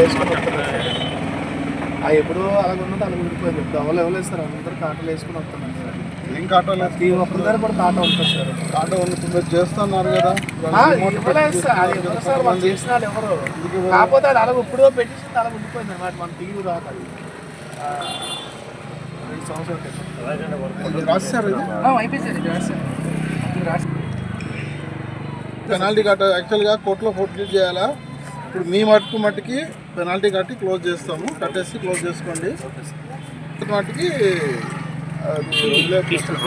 వేసుకొని వస్తున్నారు సార్. ఆ ఎప్పుడు అలాగ ఉన్నట్టు అలాగ ఉండిపోయింది. దవలు ఎవరు సార్ అందరూ కాటలు వేసుకొని వస్తున్నారు సార్. ఏం కాటోలు ఈ ఒక్కరి దగ్గర కూడా కాట ఉంటుంది సార్. కాటో మీరు చేస్తున్నారు కదా. ఇవ్వలేదు సార్. అది ఎవరు సార్ వాళ్ళు చేసిన వాళ్ళు ఎవరు. కాకపోతే అది అలాగ ఇప్పుడు పెట్టేసి అలా ఉండిపోయింది అన్నమాట. మన టీవీ రాక అది. రెండు సంవత్సరాలు అయిపోయింది. పెనాల్టీ కట్ట యాక్చువల్గా కోర్టులో ఫోర్ట్ చేయాలా? ఇప్పుడు మీ మట్టుకు మట్టుకి పెనాల్టీ కట్టి క్లోజ్ చేస్తాము. కట్టేసి క్లోజ్ చేసుకోండి. మట్టుకి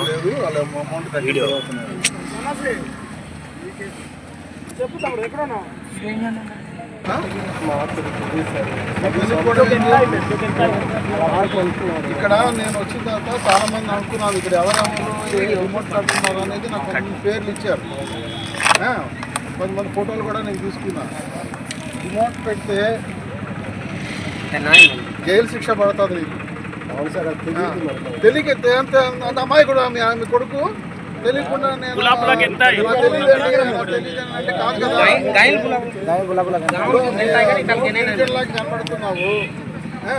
లేదు. వాళ్ళ అమౌంట్ ఇక్కడ నేను వచ్చిన తర్వాత చాలా మంది అనుకున్నాను ఇక్కడ ఎవరెవరు ఏ రిమోట్ కట్టున్నారు అనేది నాకు కొన్ని పేర్లు ఇచ్చారు. కొంతమంది ఫోటోలు కూడా నేను తీసుకున్నాను రిమోట్ పెడితే జైలు శిక్ష పడుతుంది. నీకు తెలియక అంత అమ్మాయి కూడా మీ ఆమె కొడుకు తెలియకుండా నేను నాకు తెలియదు నాకు తెలియదు అంటే కాదు కదా. ఇప్పుడు క్రికెట్లాగా కనబడుతున్నావు ఆ,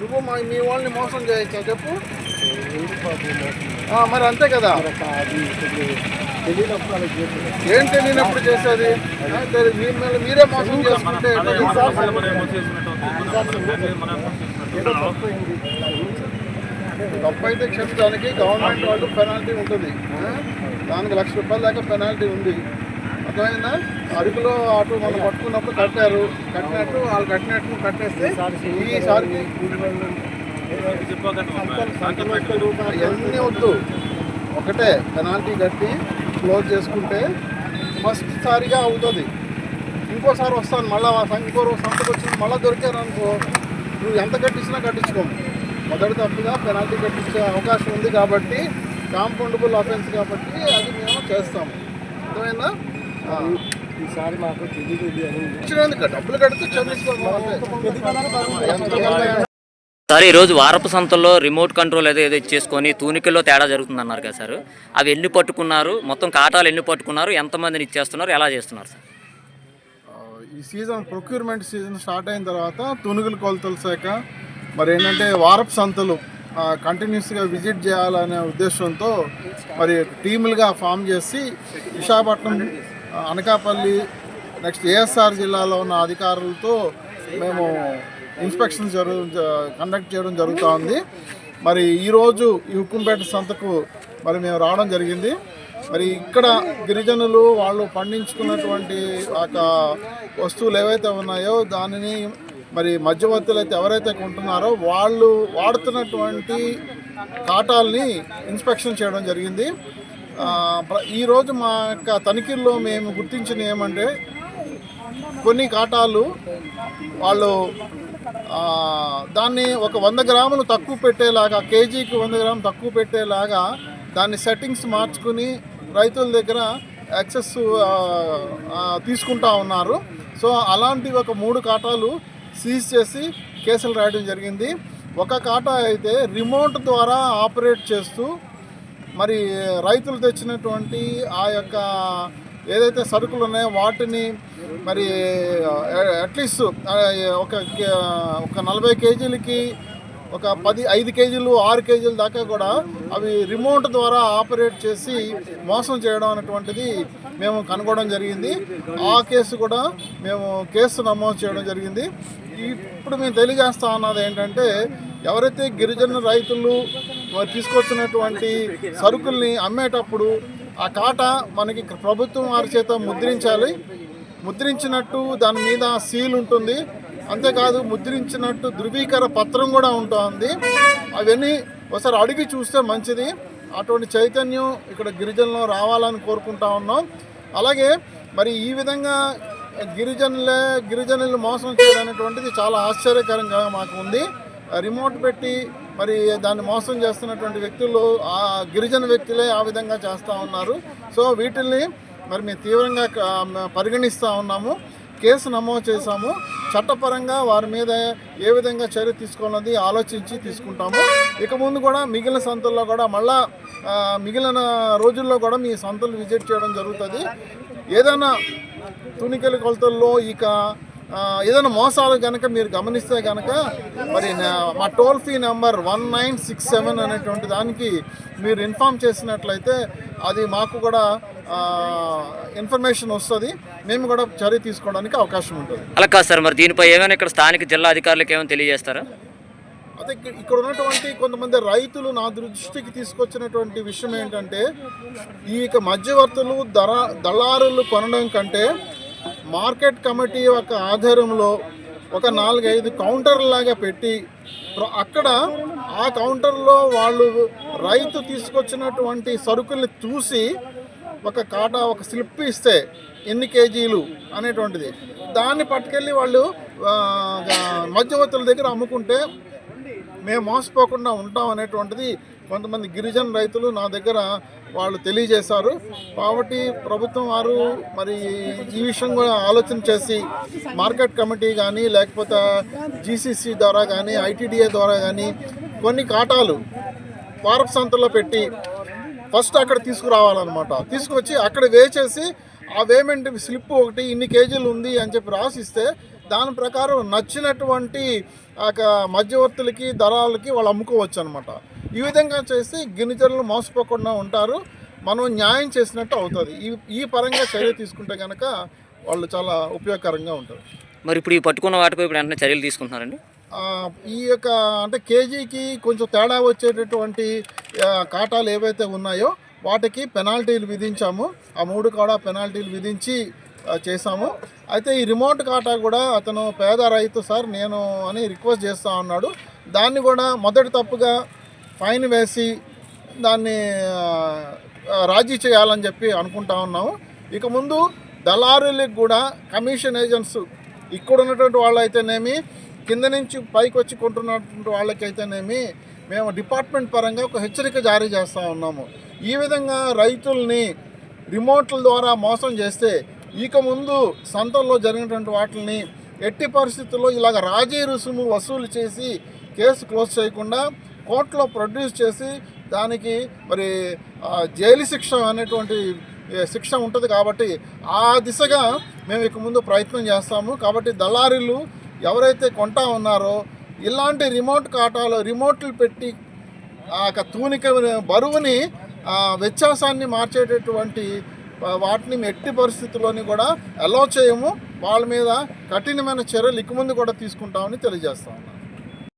నువ్వు మా మీ వాళ్ళని మోసం చేయొచ్చా చెప్పు. మరి అంతే కదా. ఏం తెలియనప్పుడు చేసేది? ఆ, తెలి- మీ మీద మీరే మోసం చేసుకుంటే అయితే క్షమించడానికి గవర్నమెంట్ వాళ్ళు పెనాల్టీ ఉంటుంది? దానికి లక్ష రూపాయల దాకా పెనాల్టీ ఉంది. అర్థమైందా? అరకులో అటు మనం పట్టుకున్నప్పుడు కట్టారు. కట్టినట్టు వాళ్ళు కట్టినట్టు కట్టేస్తే ఈసారికి ఎన్ని వద్దు. ఒకటే పెనాల్టీ కట్టి క్లోజ్ చేసుకుంటే ఫస్ట్ సారిగా అవుతుంది. ఇంకోసారి వస్తాను. మళ్ళీ ఇంకో రోజు సంతకు వచ్చి మళ్ళీ దొరికారు అనుకో నువ్వు ఎంత కట్టించినా కట్టించుకోము మొదటి తప్పుగా పెనాల్టీ కట్టించే అవకాశం ఉంది కాబట్టి కాంపౌండబుల్ అఫెన్స్ కాబట్టి అది మేము చేస్తాము. అర్థమైందా. ఈసారి మాకు తెలియదు డబ్బులు కడితే సార్ ఈరోజు వారపు సంతల్లో రిమోట్ కంట్రోల్ ఏదో ఏదో చేసుకొని తూనికల్లో తేడా జరుగుతుంది అన్నారు కదా సార్. అవి ఎన్ని పట్టుకున్నారు? మొత్తం కాటాలు ఎన్ని పట్టుకున్నారు? ఎంతమందిని ఇచ్చేస్తున్నారు? ఎలా చేస్తున్నారు సార్? ఈ సీజన్ ప్రొక్యూర్మెంట్ సీజన్ స్టార్ట్ అయిన తర్వాత తునుగులు కొలతల శాఖ మరి ఏంటంటే వారపు సంతలు కంటిన్యూస్గా విజిట్ చేయాలనే ఉద్దేశంతో మరి టీములుగా ఫామ్ చేసి విశాఖపట్నం అనకాపల్లి నెక్స్ట్ ఏఎస్ఆర్ జిల్లాలో ఉన్న అధికారులతో మేము ఇన్స్పెక్షన్ జరు కండక్ట్ చేయడం జరుగుతూ ఉంది మరి ఈరోజు ఈ హుకుంపేట సంతకు మరి మేము రావడం జరిగింది. మరి ఇక్కడ గిరిజనులు వాళ్ళు పండించుకున్నటువంటి యొక్క వస్తువులు ఏవైతే ఉన్నాయో దానిని మరి మధ్యవర్తులు అయితే ఎవరైతే కొంటున్నారో వాళ్ళు వాడుతున్నటువంటి కాటాల్ని ఇన్స్పెక్షన్ చేయడం జరిగింది. ఈరోజు మా యొక్క తనిఖీల్లో మేము గుర్తించిన ఏమంటే కొన్ని కాటాలు వాళ్ళు దాన్ని ఒక వంద గ్రాములు తక్కువ పెట్టేలాగా కేజీకి వంద గ్రాములు తక్కువ పెట్టేలాగా దాన్ని సెట్టింగ్స్ మార్చుకుని రైతుల దగ్గర యాక్సెస్ తీసుకుంటా ఉన్నారు. సో అలాంటి ఒక మూడు కాటాలు సీజ్ చేసి కేసులు రాయడం జరిగింది. ఒక కాటా అయితే రిమోట్ ద్వారా ఆపరేట్ చేస్తూ మరి రైతులు తెచ్చినటువంటి ఆ యొక్క ఏదైతే సరుకులు ఉన్నాయో వాటిని మరి అట్లీస్ట్ ఒక ఒక నలభై కేజీలకి ఒక పది ఐదు కేజీలు ఆరు కేజీల దాకా కూడా అవి రిమోట్ ద్వారా ఆపరేట్ చేసి మోసం చేయడం అనేటువంటిది మేము కనుగొనడం జరిగింది. ఆ కేసు కూడా మేము కేసు నమోదు చేయడం జరిగింది. ఇప్పుడు మేము తెలియజేస్తా ఉన్నది ఏంటంటే ఎవరైతే గిరిజన రైతులు తీసుకొచ్చినటువంటి సరుకుల్ని అమ్మేటప్పుడు ఆ కాట మనకి ప్రభుత్వం వారి చేత ముద్రించాలి. ముద్రించినట్టు దాని మీద సీల్ ఉంటుంది. అంతేకాదు ముద్రించినట్టు ధృవీకర పత్రం కూడా ఉంటుంది. అవన్నీ ఒకసారి అడిగి చూస్తే మంచిది. అటువంటి చైతన్యం ఇక్కడ గిరిజనులు రావాలని కోరుకుంటా ఉన్నాం. అలాగే మరి ఈ విధంగా గిరిజనులే గిరిజనులు మోసం చేయడం అనేటువంటిది చాలా ఆశ్చర్యకరంగా మాకు ఉంది. రిమోట్ పెట్టి మరి దాన్ని మోసం చేస్తున్నటువంటి వ్యక్తులు ఆ గిరిజన వ్యక్తులే ఆ విధంగా చేస్తూ ఉన్నారు. సో వీటిల్ని మరి మేము తీవ్రంగా పరిగణిస్తూ ఉన్నాము. కేసు నమోదు చేశాము. చట్టపరంగా వారి మీద ఏ విధంగా చర్య తీసుకోవాలన్నది ఆలోచించి తీసుకుంటాము. ఇక ముందు కూడా మిగిలిన సంతల్లో కూడా మళ్ళా మిగిలిన రోజుల్లో కూడా మీ సంతలు విజిట్ చేయడం జరుగుతుంది. ఏదైనా తునికెల కొలతల్లో ఇక ఏదైనా మోసాలు కనుక మీరు గమనిస్తే కనుక మరి మా toll free number one nine six seven అనేటువంటి దానికి మీరు ఇన్ఫామ్ చేసినట్లయితే అది మాకు కూడా ఇన్ఫర్మేషన్ వస్తుంది. మేము కూడా చర్య తీసుకోవడానికి అవకాశం ఉంటుంది. అలా కాదు సార్ మరి దీనిపై ఏమైనా ఇక్కడ స్థానిక జిల్లా అధికారులకు ఏమైనా తెలియజేస్తారా? అదే ఇక్కడ- ఇక్కడ ఉన్నటువంటి కొంతమంది రైతులు నా దృష్టికి తీసుకొచ్చినటువంటి విషయం ఏంటంటే ఈ యొక్క మధ్యవర్తులు ధర దళారులు కొనడం కంటే మార్కెట్ కమిటీ యొక్క ఆధారంలో ఒక నాలుగైదు కౌంటర్లాగా పెట్టి అక్కడ ఆ కౌంటర్లో వాళ్ళు రైతు తీసుకొచ్చినటువంటి సరుకుల్ని చూసి ఒక కాటా ఒక స్లిప్ ఇస్తే ఎన్ని కేజీలు అనేటువంటిది. దాన్ని పట్టుకెళ్ళి వాళ్ళు మధ్యవర్తుల దగ్గర అమ్ముకుంటే మేము మోసపోకుండా ఉంటాం అనేటువంటిది కొంతమంది గిరిజన రైతులు నా దగ్గర వాళ్ళు తెలియజేశారు. కాబట్టి ప్రభుత్వం వారు మరి ఈ విషయం కూడా ఆలోచన చేసి మార్కెట్ కమిటీ కానీ లేకపోతే జీసీసీ ద్వారా కానీ ఐటీడీఏ ద్వారా కానీ కొన్ని కాటాలు వారపు సంతలో పెట్టి ఫస్ట్ అక్కడ తీసుకురావాలన్నమాట. తీసుకొచ్చి అక్కడ వేచేసి ఆ వేమెంట్ స్లిప్ ఒకటి ఇన్ని కేజీలు ఉంది అని చెప్పి రాసిస్తే దాని ప్రకారం నచ్చినటువంటి ఆ మధ్యవర్తులకి దళాలకి వాళ్ళు అమ్ముకోవచ్చు అనమాట ఈ విధంగా చేసి గిరిజనులు మోసపోకుండా ఉంటారు. మనం న్యాయం చేసినట్టు అవుతుంది. ఈ ఈ పరంగా చర్య తీసుకుంటే కనుక వాళ్ళు చాలా ఉపయోగకరంగా ఉంటారు. మరి ఇప్పుడు ఈ పట్టుకున్న వాటిపై ఇప్పుడు వెంటనే చర్యలు తీసుకుంటున్నారండి? ఈ యొక్క అంటే కేజీకి కొంచెం తేడా వచ్చేటటువంటి కాటాలు ఏవైతే ఉన్నాయో వాటికి పెనాల్టీలు విధించాము. ఆ మూడు కూడా పెనాల్టీలు విధించి చేశాము. అయితే ఈ రిమోట్ కాటా కూడా అతను పేద రైతు సార్ నేను అని రిక్వెస్ట్ చేస్తా ఉన్నాడు దాన్ని కూడా మొదటి తప్పుగా ఫైన్ వేసి దాన్ని రాజీ చేయాలని చెప్పి అనుకుంటా ఉన్నాము. ఇక ముందు దళారులకు కూడా కమిషన్ ఏజెంట్స్ ఇక్కడ ఉన్నటువంటి వాళ్ళైతేనేమి కింద నుంచి పైకి వచ్చి కొంటున్నటువంటి వాళ్ళకైతేనేమి మేము డిపార్ట్మెంట్ పరంగా ఒక హెచ్చరిక జారీ చేస్తూ ఉన్నాము. ఈ విధంగా రైతుల్ని రిమోట్ల ద్వారా మోసం చేస్తే ఇక ముందు సంతల్లో జరిగినటువంటి వాటిని ఎట్టి పరిస్థితుల్లో ఇలాగ రాజీ రుసుము వసూలు చేసి కేసు క్లోజ్ చేయకుండా కోర్టులో ప్రొడ్యూస్ చేసి దానికి మరి జైలు శిక్ష అనేటువంటి శిక్ష ఉంటుంది కాబట్టి ఆ దిశగా మేము ఇక ముందు ప్రయత్నం చేస్తాము. కాబట్టి దళారీలు ఎవరైతే కొంటా ఉన్నారో ఇలాంటి రిమోట్ కాటాలు రిమోట్లు పెట్టి ఆ యొక్క తూనిక బరువుని వ్యత్యాసాన్ని మార్చేటటువంటి వాటిని ఎట్టి పరిస్థితుల్లోని కూడా అలో చేయము. వాళ్ళ మీద కఠినమైన చర్యలు ఇక ముందు కూడా తీసుకుంటామని తెలియజేస్తాము.